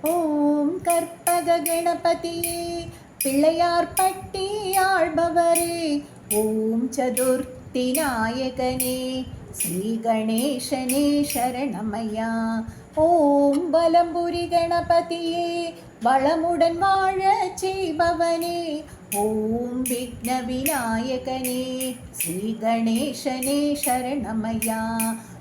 ஓம் கற்பக கணபதியே பிள்ளையார் பட்டி ஆள்பவரே ஓம் சதுர்த்தி நாயகனே ஸ்ரீ கணேசனே சரணமையா ஓம் பலம்புரி கணபதியே வளமுடன் வாழ செய்பவனே ஓம் விக்ன விநாயகனே ஸ்ரீ கணேசனே சரணமையா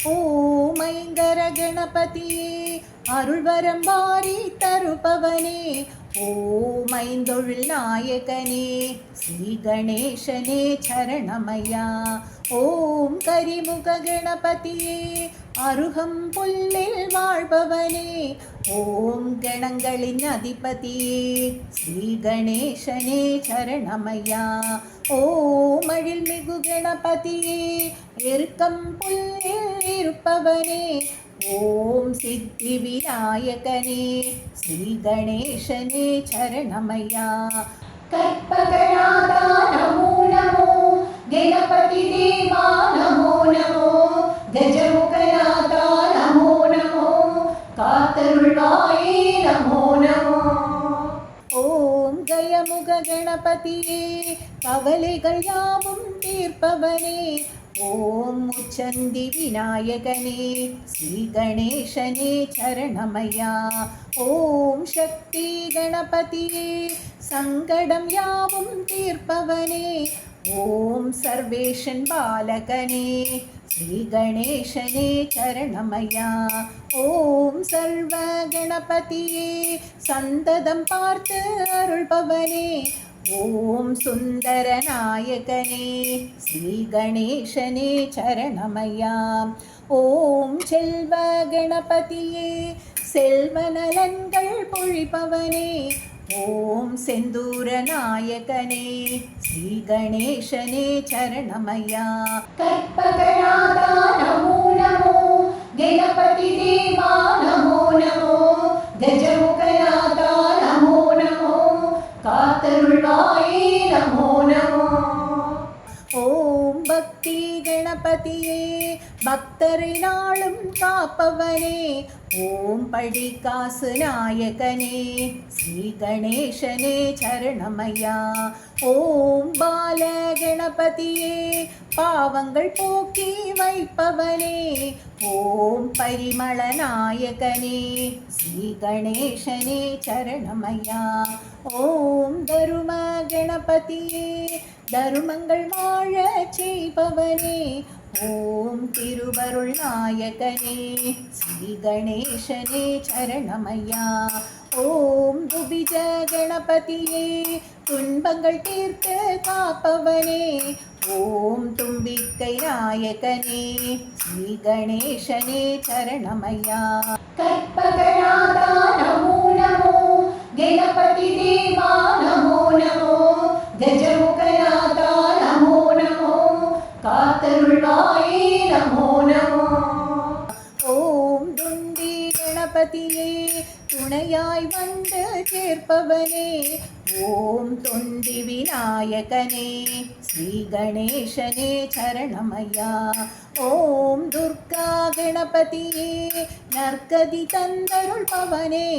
ஓம் ஐங்கர கணபதியே அருள்வரம் வாரி தருபவனே. ஓம் ஐந்தொழில் நாயகனே ஸ்ரீ கணேசனே சரணமையா ஓம் கரிமுக கணபதியே அருகம் புல்லில் வாழ்பவனே. ஓம் கணங்களின் அதிபதியே ஸ்ரீ கணேசனே சரணமையா. ஓம் அழில்மிகு கணபதியே. எருக்கம் புல்லில் இருப்பவனே. ஓம் சித்தி விநாயகனே. ஸ்ரீ கணேசனே சரணமையா. கற்பகநாதா நமோ நமோ. கணபதி தேவா நமோ நமோ. கஜமுகநாதா நமோ நமோ காத்தருள்வாயே நமோ நமோ ஓம் கயமுக கணபதியே கவலைகள் யாவும் தீர்ப்பவனே ஓம் உச்சந்தி விநாயகனே ஸ்ரீ கணேசனே சரணமையா ஓம் சக்தி கணபதியே சங்கடம் யாவும் தீர்ப்பவனே ஓம் சர்வேஷன் பாலகனே ஸ்ரீ கணேசனே சரணமையா. ஓம் சர்வ கணபதியே சந்ததம் பார்த்து அருள்பவனே. ஓம் சுந்தர நாயகனே ஸ்ரீ கணேசனே சரணமையா. ஓம் செல்வ கணபதியே செல்வ நலன்கள் பொழிப்பவனே ஓம் செந்தூர நாயகனே ஸ்ரீ கணேசனே சரணமையா கற்பகநாதா நமோ நமோ கணபதி தேவா நமோ நமோ கஜமுகநாதா நமோ நமோ காத்தருள்வாயே நமோ நமோ ஓம் பக்தி கணபதியே பக்தரை நாளும் காப்பவனே. ஓம் படி காசு நாயகனே ஸ்ரீ கணேசனே சரணமையா. ஓம் பால கணபதியே பாவங்கள் போக்கி வைப்பவனே. ஓம் பரிமள நாயகனே ஸ்ரீ கணேசனே சரணமையா. ஓம் தரும கணபதியே தருமங்கள் வாழச் செய்பவனே. ஓம் திருவருள் நாயகனே ஸ்ரீ கணேசனே சரணமையா. ஓம் துபிஜ கணபதியே துன்பங்கள் தீர்த்து காப்பவனே. ஓம் தும்பிக்கை நாயகனே ஸ்ரீ கணேசனே சரணமையா. கற்பகநாதா நமோ நமோ. गणपति देवा नमो नमो। கஜமுகநாதா नमो नमो। காத்தருள்வாயே नमो नमो। ஓம் துண்டி கணபதியே துணையாய் வந்து சேர்ப்பவனே ஓம் தொண்டி விநாயகனே ஸ்ரீ கணேசனே சரணமையா. ஓம் துர்கா கணபதியே நற்கதி தந்தருள் பவனே.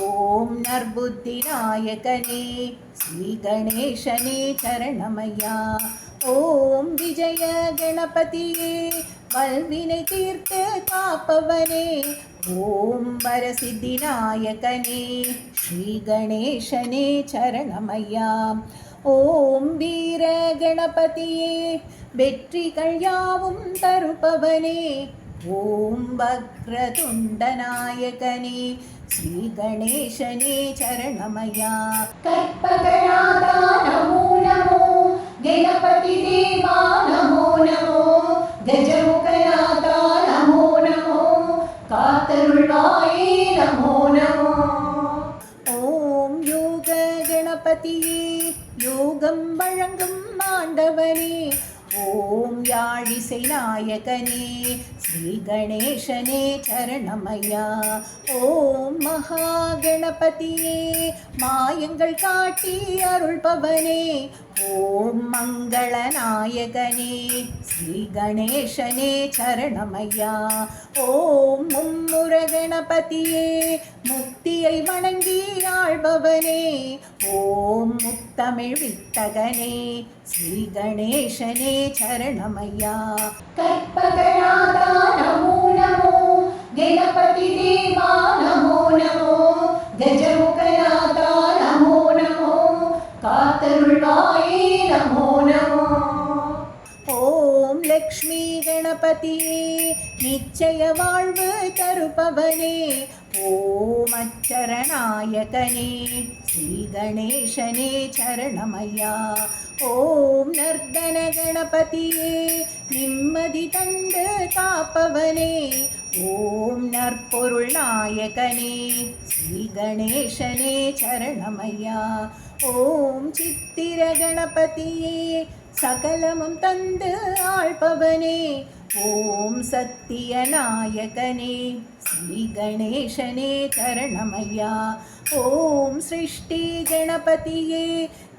ஓம் நற்புத்தி நாயகனே ஸ்ரீ கணேசனே சரணமையா. ஓம் விஜய கணபதியே வல்வினை தீர்த்து காப்பவனே. ஓம் வரசித்தி நாயகனே ஸ்ரீ கணேசனே சரணமையா. ஓம் வீர கணபதியே வெற்றிகள் யாவும் தருபவனே. ஓம் வக்ரதுண்ட நாயகனே ஸ்ரீ கணேசனே சரணமையா. கற்பகநாதா நமோ நமோ. கணபதி தேவா நமோ நமோ. கஜமுகநாதா நமோ நமோ காத்தருள்வாயே நமோ நமோ ஓம் யோக கணபதியே யோகம் வழங்கும் ஆண்டவனே. ஓம் யாழிசை நாயகனே ஸ்ரீ கணேசனே சரணமையா. ஓம் மகா கணபதியே மாயங்கள் காட்டி அருள்பவனே. ஓம் மங்கள நாயகனே ஸ்ரீ கணேசனே சரணமையா. ஓம் மும்முர கணபதியே முக்தியை வணங்கி ஆழ்பவனே. ஓம் முத்தமிழ் வித்தகனே ஸ்ரீ கணேசனே சரணமையா. கற்பகநாதா நமோ நமோ கணபதி தேவா நமோ நமோ கஜமுகன காத்தருள்வாயே நமோ நமோ. ஓம் லக்ஷ்மி கணபதியே நிச்சய வாழ்வு தருபவனே. ஓம் அச்சரணாயகனே ஸ்ரீ கணேசனே சரணமையா. ஓம் நர்தன கணபதியே நிம்மதி தந்து காப்பவனே. ஓம் நற்பொருள் நாயகனே ஸ்ரீ கணேசனே சரணமையா ஓம் சித்திர கணபதியே சகலமும் தந்து ஆழ்பவனே ஓம் சத்திய நாயகனே ஸ்ரீ கணேசனே சரணமையா ஓம் சிருஷ்டி கணபதியே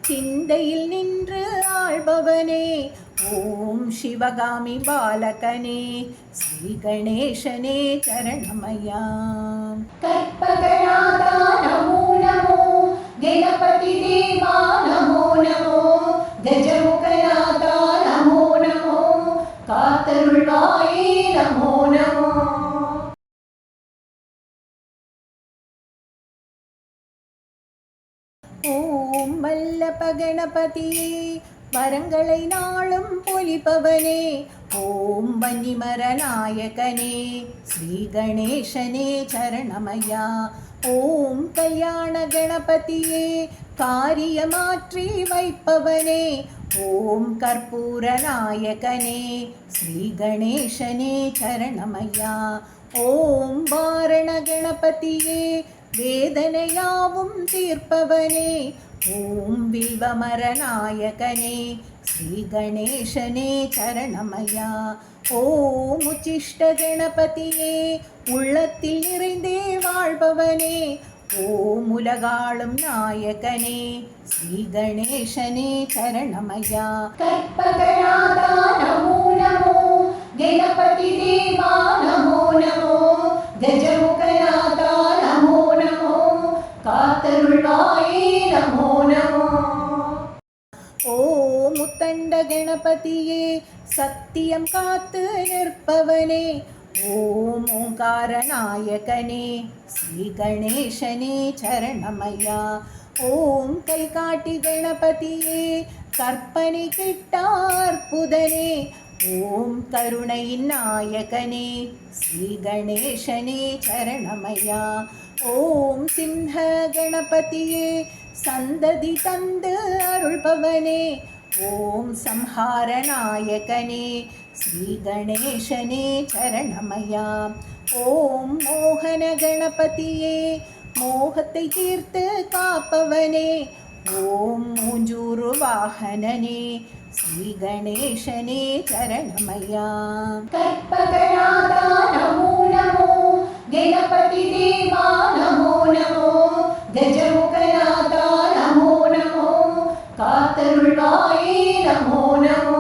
சிந்தையில் நின்று ஆள்பவனே. ஓம் சிவகாமி பாலகனே. ஸ்ரீ கணேசனே சரணமையா கற்பகநாதா நமோ நமோ. கணபதி தேவா நமோ நமோ. கஜமுகநாதா நமோ நமோ. காத்தருள்வாயே நமோ நமோ வல்லப கணபதியே வரங்களை நாளும் பொலிப்பவனே ஓம் வன்னிமரநாயகனே ஸ்ரீ கணேசனே சரணமையா ஓம் கல்யாண கணபதியே காரியமாற்றி வைப்பவனே. ஓம் கற்பூரநாயகனே ஸ்ரீ கணேசனே சரணமையா ஓம் வாரண கணபதியே வேதனையாவும் தீர்ப்பவனே. ஓம் வில்வமரநாயகனே ஸ்ரீ கணேசனே சரணமையா. ஓம் உச்சிஷ்ட கணபதியே உள்ளத்தில் நிறைந்தே வாழ்பவனே. ஓம் உலகாளும் நாயகனே ஸ்ரீ கணேசனே சரணமையா. கற்பகநாதா நமோ நமோ. கணபதியே சத்தியம் காத்து நிற்பவனே ஓம் ஓங்காரநாயகனே ஸ்ரீ கணேசனே சரணமையா ஓம் கை காட்டி கணபதியே கற்பனை கிட்டார்புதனே ஓம் கருணையின் நாயகனே ஸ்ரீ கணேசனே சரணமையா ஓம் சிம்ஹ கணபதியே சந்ததி தந்து அருள்பவனே ஓம் சம்ஹார நாயகனே ஸ்ரீ கணேசனே சரணமையா ஓம் மோகன கணபதியே மோகத்தை தீர்த்து காப்பவனே ஓம் மூஞ்சூரு வாகனனே ஸ்ரீ கணேசனே சரணமையா கற்பகநாதா நமோ நமோ கணபதி காத்தருள்வாயே நமோ நமோ.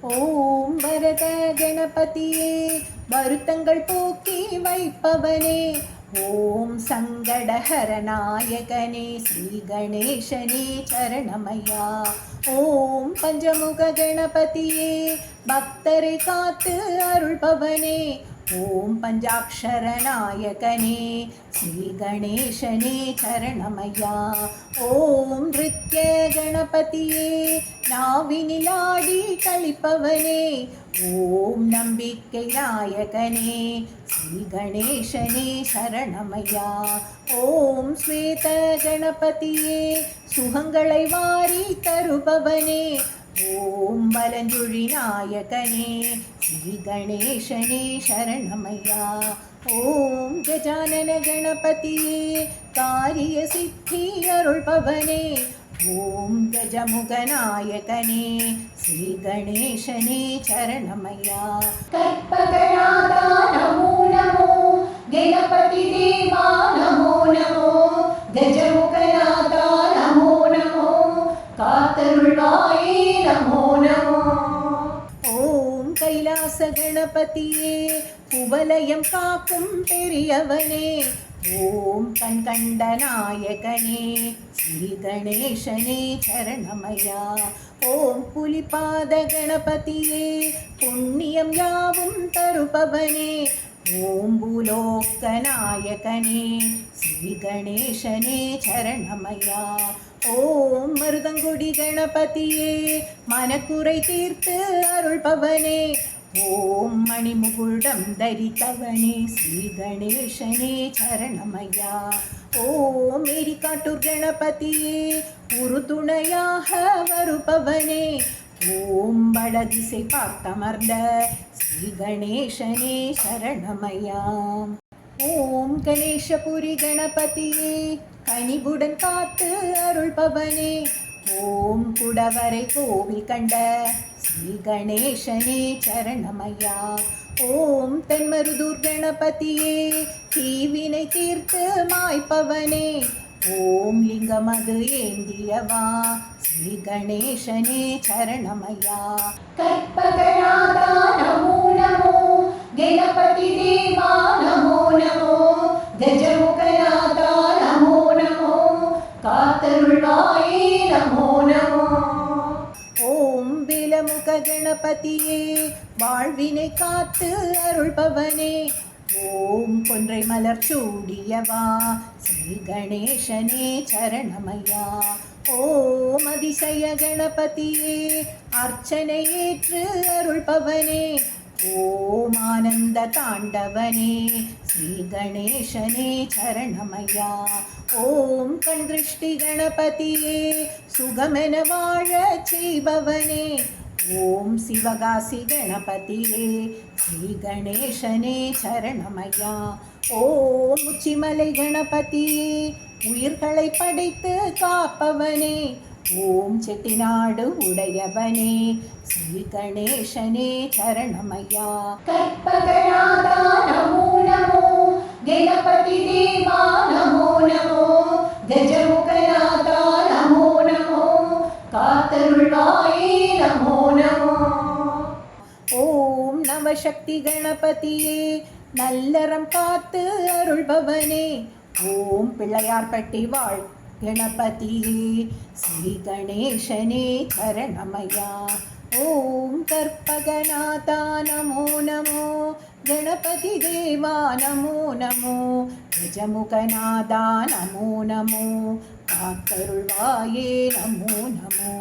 ஓம் பரத கணபதியே வருத்தங்கள் போக்கி வைப்பவனே. ஓம் சங்கடஹர நாயகனே ஸ்ரீ கணேசனே சரணமையா. ஓம் பஞ்சமுக கணபதியே பக்தரை காத்து அருள்பவனே. ஓம் பஞ்சாட்சர நாயகனே ஸ்ரீ கணேசனே சரணமையா. ஓம் நிருத்ய கணபதியே நாவினிலாடி கழிப்பவனே ஓம் நம்பிக்கை நாயகனே ஸ்ரீ கணேசனே சரணமையா. ஓம் ஸ்வேத கணபதியே சுகங்களை வாரி தருபவனே. ஓம் பலஞ்சுழி நாயகனே ஸ்ரீ கணேசனே சரணமையா. ஓம் கஜானன கணபதியே காரிய சித்தி அருள்பவனே ஓம் கஜமுகநாயகனே ஸ்ரீ கணேசனே சரணமையா கற்பகநாதா நமோ நமோ கணபதி தேவா நமோ நமோ கஜமுகநாதா நமோ நமோ காத்தருள்வாயே நமோ நமோ ஓம் கைலாச கணபதியே குவலயம் காக்கும் பெரியவனே. ஓம் கண் கண்ட நாயகனே ஸ்ரீ கணேசனே சரணமயா. ஓம் புலிபாத கணபதியே. புண்ணியம் யாவும் தருபவனே. ஓம் பூலோக்க நாயகனே. ஸ்ரீ கணேசனே சரணமயா. ஓம் மருதங்குடி கணபதியே. மனக்குறை தீர்த்து அருள்பவனே. ஓம் மணிமுகுடம் தரித்தவனே ஸ்ரீ கணேசனே சரணமையா ஓம் எரிகாட்டூர் கணபதியே உறுதுணையாக வருபவனே. ஓம் வடதிசை பார்த்தமர்ந்த ஸ்ரீ கணேசனே சரணமையா ஓம் கணேசபுரி கணபதியே கனிவுடன் காத்து அருள்பவனே. ஓம் குடவரை கோவில் கண்ட ஸ்ரீ சரணமையா ஓம் தென்மருதூர்கணபதியே தீவினை தீர்த்து மாய்ப்பவனே. ஓம் லிங்கமது ஏந்தியவா ஸ்ரீ கணேசனே சரணமையா கற்பகநாதா நமோ நமோ கணபதி தேவா நமோ நமோ கஜமுகநாதா நமோ நமோ காத்தருள்வாயே நமோ ஓம் கணபதியே வாழ்வினை காத்து அருள்பவனே. ஓம் கொன்றை மலர் சூடியவா ஸ்ரீ கணேசனே சரணமையா. ஓம் அதிசய கணபதியே அர்ச்சனை ஏற்று அருள்பவனே. ஓம் ஆனந்த தாண்டவனே ஸ்ரீ கணேசனே சரணமையா. ஓம் கண் திருஷ்டி கணபதியே சுகமென வாழ செய்பவனே. ஓம் சிவகாசி கணபதியே ஸ்ரீ கணேசனே சரணமையா ஓம் உச்சிமலை கணபதியே உயிர்களை படைத்து காப்பவனே. ஓம் செட்டிநாடு உடையவனே ஸ்ரீ கணேசனே சரணமையா கற்பகநாதா நமோ நமோ கணபதி தேவா நமோ நமோ கஜமுகநாதா நமோ நமோ காத்தருள்வா ஓம் கணபதியே நல்லறம் காத்து அருள்பவனே. ஓம் பிள்ளையார்பட்டி வாழ் கணபதியே ஸ்ரீ கணேசனே கரணமயா ஓம் கற்பகநாதா நமோ நமோ கணபதி தேவா நமோ நமோ கஜமுகநாதா நமோ நமோ காத்தருள்வாயே நமோ நமோ.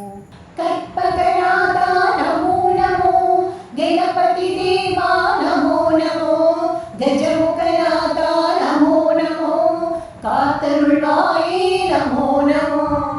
கற்பகநாதா நமோ நமோ गणपति देवा नमो नमो गजमुखनाथा नमो नमो कातरुळ्वाये नमो नमो